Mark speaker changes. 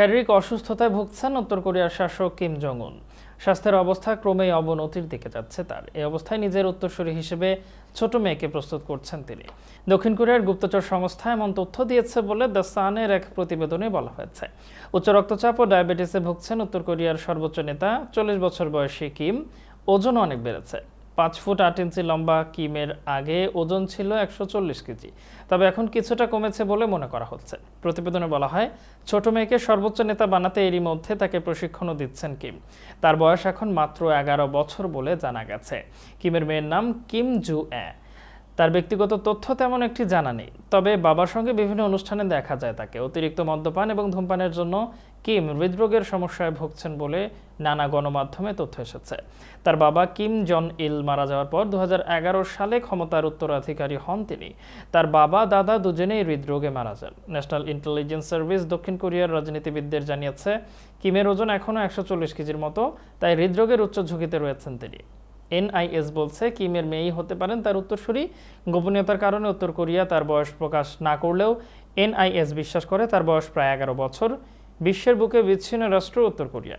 Speaker 1: শারীরিক অসুস্থতায় ভুগছেন উত্তর কোরিয়ার শাসক কিম জং উন স্বাস্থ্যের অবস্থা ক্রমেই অবনতির দিকে যাচ্ছে তার। এই অবস্থায় নিজের উত্তরসূরি হিসেবে ছোট মেয়েকে প্রস্তুত করছেন তিনি। দক্ষিণ কোরিয়ার গুপ্তচর সংস্থা এমন তথ্য দিয়েছে বলে দ্য সানের এক প্রতিবেদনে বলা হয়েছে। উচ্চ রক্তচাপ ও ডায়াবেটিসে ভুগছেন উত্তর কোরিয়ার সর্বোচ্চ নেতা, চল্লিশ বছর বয়সী কিম। ওজন অনেক বেড়েছে। পাঁচ ফুট আট ইঞ্চি লম্বা কিমের আগে ওজন ছিল একশো চল্লিশ কেজি। তবে এখন কিছুটা কমেছে বলে মনে করা হচ্ছে। প্রতিবেদনে বলা হয়, ছোট মেয়েকে সর্বোচ্চ নেতা বানাতে এরই মধ্যে তাকে প্রশিক্ষণও দিচ্ছেন কিম। তার বয়স এখন মাত্র এগারো বছর বলে জানা গেছে। কিমের মেয়ের নাম কিম জু অ্যা তার ব্যক্তিগত তথ্য তেমন একটি জানা নেই। তবে বাবার সঙ্গে বিভিন্ন অনুষ্ঠানে দেখা যায় তাকে। অতিরিক্ত মদ্যপান এবং ধূমপানের জন্য কিম হৃদরোগের সমস্যায় ভুগছেন বলে নানা গণমাধ্যমে তথ্য এসেছে। তার বাবা কিম জন ইল মারা যাওয়ার পর দু হাজার এগারো সালে ক্ষমতার উত্তরাধিকারী হন তিনি। তার বাবা, দাদা দুজনেই হৃদরোগে মারা যান। ন্যাশনাল ইন্টেলিজেন্স সার্ভিস দক্ষিণ কোরিয়ার রাজনীতিবিদদের জানিয়েছে, কিমের ওজন এখনও একশো চল্লিশ কেজির মতো, তাই হৃদরোগের উচ্চ ঝুঁকিতে রয়েছেন তিনি। এনআইএস বলছে, কিমের মেয়েই হতে পারেন তার উত্তরসূরি। গোপনীয়তার কারণে উত্তর কোরিয়া তার বয়স প্রকাশ না করলেও এনআইএস বিশ্বাস করে তার বয়স প্রায় এগারো বছর। বিশ্বের বুকে বিচ্ছিন্ন রাষ্ট্র উত্তর কোরিয়া।